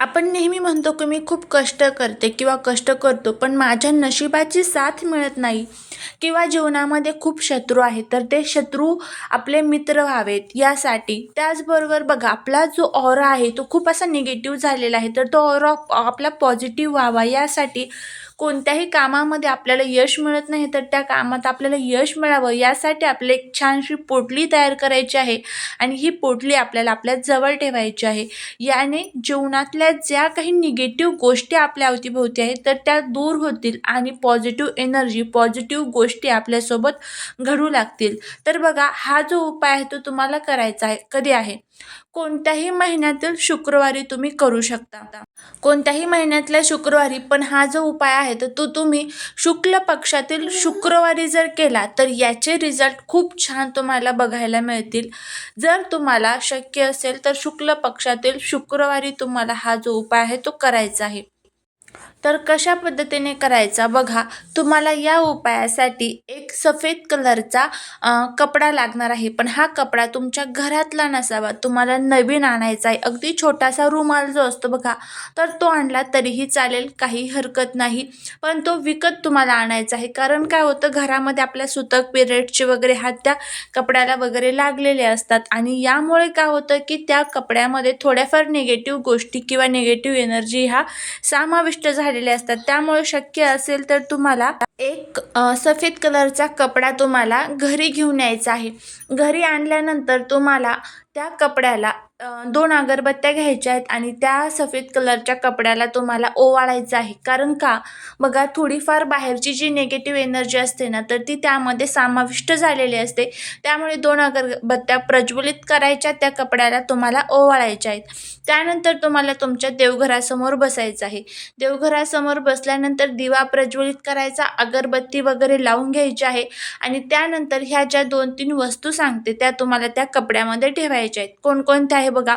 आपण नेहमी म्हणतो की मी खूप कष्ट करते किंवा कष्ट करतो पण माझ्या नशिबाची साथ मिळत नाही. किंवा जीवनामध्ये खूप शत्रू आहेत तर ते शत्रू आपले मित्र व्हावेत यासाठी. त्याचबरोबर बघा आपला जो ऑरा आहे तो खूप असा निगेटिव्ह झालेला आहे तर तो ऑरा आपला पॉझिटिव्ह व्हावा यासाठी कोणत्याही कामामध्ये आपल्याला यश मिळत नाही तर त्या कामात आपल्याला यश मिळावं यासाठी आपले एक छानशी पोटली तयार करायची आहे आणि ही पोटली आपल्याला आपल्या जवळ ठेवायची आहे. याने जीवनातल्या ज्या काही निगेटिव्ह गोष्टी आपल्या अवतीभोवती आहेत तर त्या दूर होतील आणि पॉझिटिव्ह एनर्जी पॉझिटिव्ह गोष्टी आपल्यासोबत घडू लागतील. तर बघा हा जो उपाय आहे तो तुम्हाला करायचा आहे कधी आहे? कोणत्याही महिन्यातील शुक्रवारी तुम्ही करू शकता. कोणत्याही महिन्यातल्या शुक्रवारी पण हा जो उपाय आहे तर तो तुम्ही शुक्ल पक्षातील शुक्रवारी जर केला तर याचे रिझल्ट खूप छान तुम्हाला बघायला मिळतील. जर तुम्हाला शक्य असेल तर शुक्ल पक्षातील शुक्रवारी तुम्हाला हा जो उपाय आहे तो करायचा आहे. तर कशा पद्धतीने करायचा? बघा तुम्हाला या उपायासाठी एक सफेद कलरचा कपडा लागणार आहे. पण हा कपडा तुमच्या घरातला नसावा. तुम्हाला नवीन आणायचा आहे. अगदी छोटासा रुमाल जो असतो बघा तर तो आणला तरीही चालेल. काही हरकत नाही. पण तो विकत तुम्हाला आणायचा आहे. कारण काय होतं घरामध्ये आपल्या सुतक पिरियडचे वगैरे हात त्या कपड्याला वगैरे लागलेले असतात. आणि यामुळे काय होतं की त्या कपड्यामध्ये थोड्याफार निगेटिव्ह गोष्टी किंवा निगेटिव्ह एनर्जी ह्या समाविष्ट झालेले असतात. त्यामुळे शक्य असेल तर तुम्हाला एक सफेद कलरचा कपडा तुम्हाला घरी घेऊन यायचा आहे. घरी आणल्यानंतर तुम्हाला त्या कपड्याला दोन अगरबत्त्या घ्यायच्या आहेत आणि त्या सफेद कलरच्या कपड्याला तुम्हाला ओवाळायचं आहे. कारण का? बघा थोडीफार बाहेरची जी नेगेटिव्ह एनर्जी असते ना तर ती त्यामध्ये समाविष्ट झालेली असते. त्यामुळे दोन अगरबत्त्या प्रज्वलित करायच्या त्या कपड्याला तुम्हाला ओवाळायच्या आहेत. त्यानंतर तुम्हाला तुमच्या देवघरासमोर बसायचं आहे. देवघरासमोर बसल्यानंतर दिवा प्रज्वलित करायचा अगरबत्ती वगैरे लावून घ्यायची आहे आणि त्यानंतर ह्या ज्या दोन तीन वस्तू सांगते त्या तुम्हाला त्या कपड्यामध्ये ठेवायच्या आहेत. कोणकोणत्या आहे बघा.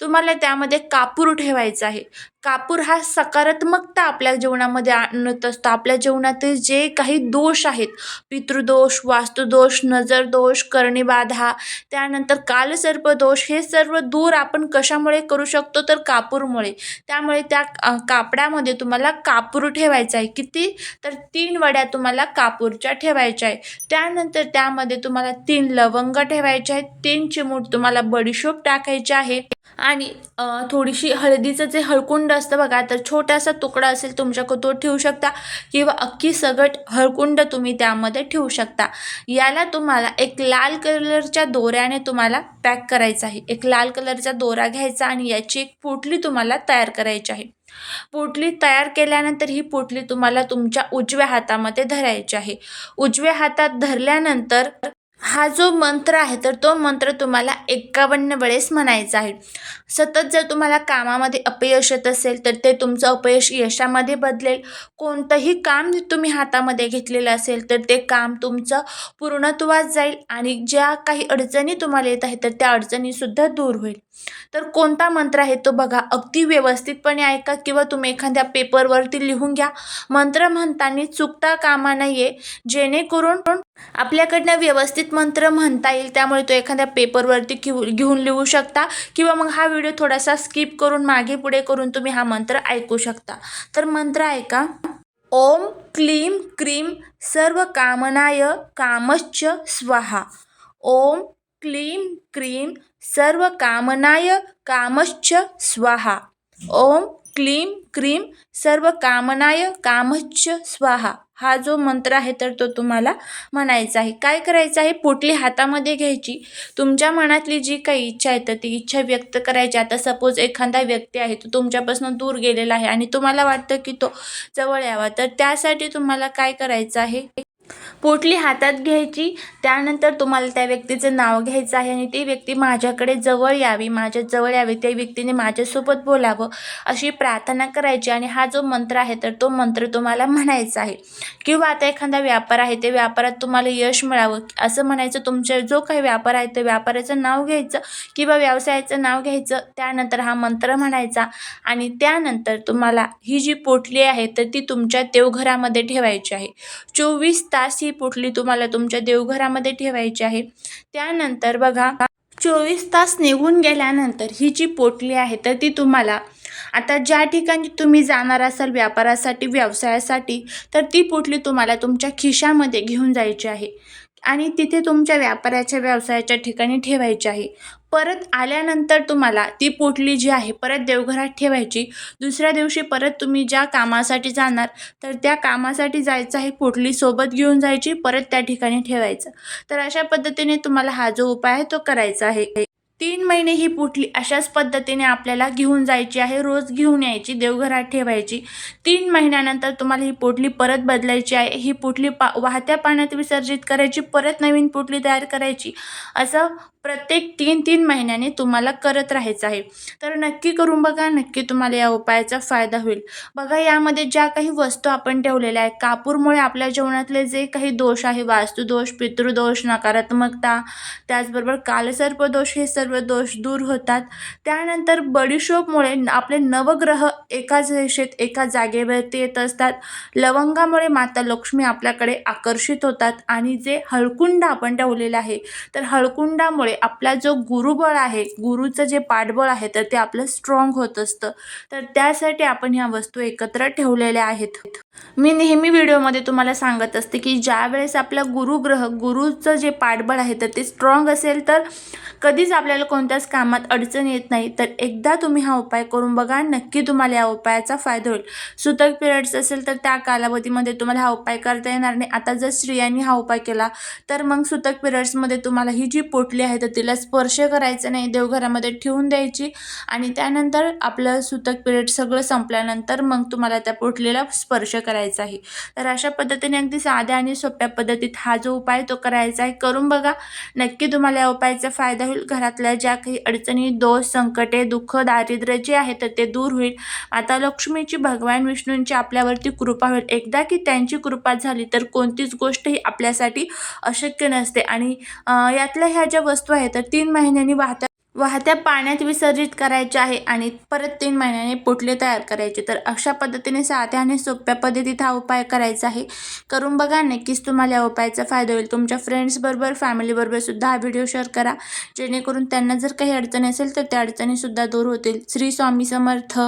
तुम्हाला त्यामध्ये कापूर ठेवायचा आहे. कापूर हा सकारात्मकता आपल्या जीवनामध्ये आणत असतो. आपल्या जीवनातील जे काही दोष आहेत पितृदोष वास्तुदोष नजरदोष करणीबाधा त्यानंतर कालसर्पदोष हे सर्व दूर आपण कशामुळे करू शकतो? तर कापूरमुळे. त्यामुळे त्या कापडामध्ये तुम्हाला कापूर ठेवायचा आहे. किती? तर तीन वड्या तुम्हाला कापूरच्या ठेवायच्या आहे. त्यानंतर त्यामध्ये तुम्हाला तीन लवंग ठेवायचे आहेत. तीन चिमूट तुम्हाला बडीशोप टाकायचे आहे. आणि थोडीशी हळदीचं जे हळकुंड असतं बघा तर छोटासा तुकडा असेल तुमच्याकडं तो ठेवू शकता. किंवा अख्खी सगट हळकुंड तुम्ही त्यामध्ये ठेवू शकता. याला तुम्हाला एक लाल कलरच्या दोऱ्याने तुम्हाला पॅक करायचं आहे. एक लाल कलरचा दोरा घ्यायचा आणि याची एक पोटली तुम्हाला तयार करायची आहे. पोटली तयार केल्यानंतर ही पोटली तुम्हाला तुमच्या उजव्या हातामध्ये धरायची आहे. उजव्या हातात धरल्यानंतर हा जो मंत्र आहे तर तो मंत्र तुम्हाला एकावन्न वेळेस म्हणायचा आहे. सतत जर तुम्हाला कामामध्ये अपयश येत असेल तर ते तुमचं अपयश यशामध्ये बदलेल. कोणतंही काम तुम्ही हातामध्ये घेतलेलं असेल तर ते काम तुमचं पूर्णत्वास जाईल आणि ज्या काही अडचणी तुम्हाला येत आहेत तर त्या अडचणीसुद्धा दूर होईल. तर कोणता मंत्र आहे तो बघा अगदी व्यवस्थितपणे ऐका किंवा तुम्ही एखाद्या पेपरवरती लिहून घ्या. मंत्र म्हणताना चुकता कामा नये जेणेकरून आपल्याकडनं व्यवस्थित मंत्र म्हणता येईल त्यामुळे तो एखाद्या पेपरवरती घेऊ घेऊन लिहू शकता किंवा मग हा व्हिडिओ थोडासा स्किप करून मागे पुढे करून तुम्ही हा मंत्र ऐकू शकता. तर मंत्र ऐका. ओम क्लीम क्रीम सर्व कामनाय कामश्च स्वाहा. ओम क्लीम क्रीम सर्व कामनाय कामश्च स्वाहा. ओम क्लीम क्रीम सर्व कामनाय कामश्च स्वाहा. हा जो मंत्र आहे तर तो तुम्हाला म्हणायचा आहे. काय करायचं आहे? पोटली हातामध्ये घ्यायची. तुमच्या मनातली जी काही इच्छा आहे तर ती इच्छा व्यक्त करायची. आता सपोज एखादा व्यक्ती आहे तो तुमच्यापासून दूर गेलेला आहे आणि तुम्हाला वाटतं की तो जवळ यावा. तर त्यासाठी तुम्हाला काय करायचं आहे? पोटली हातात घ्यायची त्यानंतर तुम्हाला त्या व्यक्तीचं नाव घ्यायचं आहे आणि ती व्यक्ती माझ्याकडे जवळ यावी माझ्या जवळ यावी त्या व्यक्तीने माझ्यासोबत बोलावं अशी प्रार्थना करायची आणि हा जो मंत्र आहे तर तो मंत्र तुम्हाला म्हणायचा आहे. किंवा आता एखादा व्यापार आहे ते व्यापारात तुम्हाला यश मिळावं असं म्हणायचं तुमच्या जो काही व्यापार आहे त्या व्यापाराचं नाव घ्यायचं किंवा व्यवसायाचं नाव घ्यायचं त्यानंतर हा मंत्र म्हणायचा आणि त्यानंतर तुम्हाला ही जी पोटली आहे तर ती तुमच्या देवघरामध्ये ठेवायची आहे. चोवीस तास ही पोटली तुम्हाला तुमच्या देवघरामध्ये ठेवायची आहे. त्यानंतर बघा चोवीस तास निघून गेल्यानंतर ही जी पोटली आहे तर ती तुम्हाला आता ज्या ठिकाणी तुम्ही जाणार असाल व्यापारासाठी व्यवसायासाठी तर ती पोटली तुम्हाला तुमच्या खिशामध्ये घेऊन जायची आहे. आणि तिथे तुमच्या व्यापाराच्या व्यवसायाच्या ठिकाणी ठेवायची आहे. परत आल्यानंतर तुम्हाला ती पोटली जी आहे परत देवघरात ठेवायची. दुसऱ्या दिवशी परत तुम्ही ज्या कामासाठी जाणार तर त्या कामासाठी जायचं आहे पोटली सोबत घेऊन जायची परत त्या ठिकाणी ठेवायचं. तर अशा पद्धतीने तुम्हाला हा जो उपाय आहे तो करायचा आहे. तीन महिने ही पोटली अशाच पद्धतीने आपल्याला घेऊन जायची आहे रोज घेऊन यायची देवघरात ठेवायची. तीन महिन्यानंतर तुम्हाला ही पोटली परत बदलायची आहे. ही पोटली पा वाहत्या पाण्यात विसर्जित करायची परत नवीन पोटली तयार करायची. असं प्रत्येक तीन तीन महिन्याने तुम्हाला करत राहायचं आहे. तर नक्की करून बघा नक्की तुम्हाला या उपायाचा फायदा होईल. बघा यामध्ये ज्या काही वस्तू आपण ठेवलेल्या आहेत कापूरमुळे आपल्या जीवनातले जे काही दोष आहे वास्तुदोष पितृदोष नकारात्मकता त्याचबरोबर कालसर्पदोष हे सर्व दोष दूर होतात. त्यानंतर बडीशोपमुळे आपले नवग्रह एकाच रेषेत एका जागेवरती येत असतात. लवंगामुळे माता लक्ष्मी आपल्याकडे आकर्षित होतात. आणि जे हळकुंड आपण ठेवलेलं आहे तर हळकुंडामुळे आपला जो गुरुबळ आहे गुरुचं जे पाठबळ आहे तर ते आपलं स्ट्रॉंग होत असतं. तर त्यासाठी आपण ह्या वस्तू एकत्र ठेवलेल्या आहेत. मी नेहमी व्हिडिओमध्ये तुम्हाला सांगत असते की ज्या वेळेस आपला गुरुग्रह गुरुचं जे पाठबळ आहे तर ते स्ट्रॉंग असेल तर कधीच आपल्याला कोणत्याच कामात अडचण येत नाही. तर एकदा तुम्ही हा उपाय करून बघा नक्की तुम्हाला या उपायाचा फायदा होईल. सुतक पिरियड्स असेल तर त्या कालावधीमध्ये तुम्हाला हा उपाय करता येणार नाही. आता जर स्त्रियांनी हा उपाय केला तर मग सुतक पिरियड्समध्ये तुम्हाला ही जी पोटली आहे तर तिला स्पर्श करायचं नाही देवघरामध्ये ठेवून द्यायची आणि त्यानंतर आपलं सुतक पिरियड सगळं संपल्यानंतर मग तुम्हाला त्या पोटलीला स्पर्श करायचा आहे. तर अशा पद्धतीने अगदी साध्या आणि सोप्या पद्धतीत हा जो उपाय तो करायचा आहे करून बघा. नक्की तुम्हाला या उपायाचा फायदा होईल. घरातल्या ज्या काही अडचणी दोष संकटे दुःख दारिद्र्य जे आहे तर ते दूर होईल. आता लक्ष्मीची भगवान विष्णूंची आपल्यावरती कृपा होईल. एकदा की त्यांची कृपा झाली तर कोणतीच गोष्ट ही आपल्यासाठी अशक्य नसते. आणि यातल्या ह्या ज्या वस्तू आहेत तर तीन महिन्यांनी वाहत्या वाहत्या पाण्यात विसर्जित करायचे आहे आणि परत तीन महिन्याने पोटले तयार करायचे. तर अशा पद्धतीने साध्या आणि सोप्या पद्धतीत हा उपाय करायचा आहे. करून बघा नक्कीच तुम्हाला या उपायाचा फायदा होईल. तुमच्या फ्रेंड्सबरोबर फॅमिलीबरोबर सुद्धा हा व्हिडिओ शेअर करा. जेणेकरून त्यांना जर काही अडचणी असेल तर त्या अडचणीसुद्धा दूर होतील. श्री स्वामी समर्थ.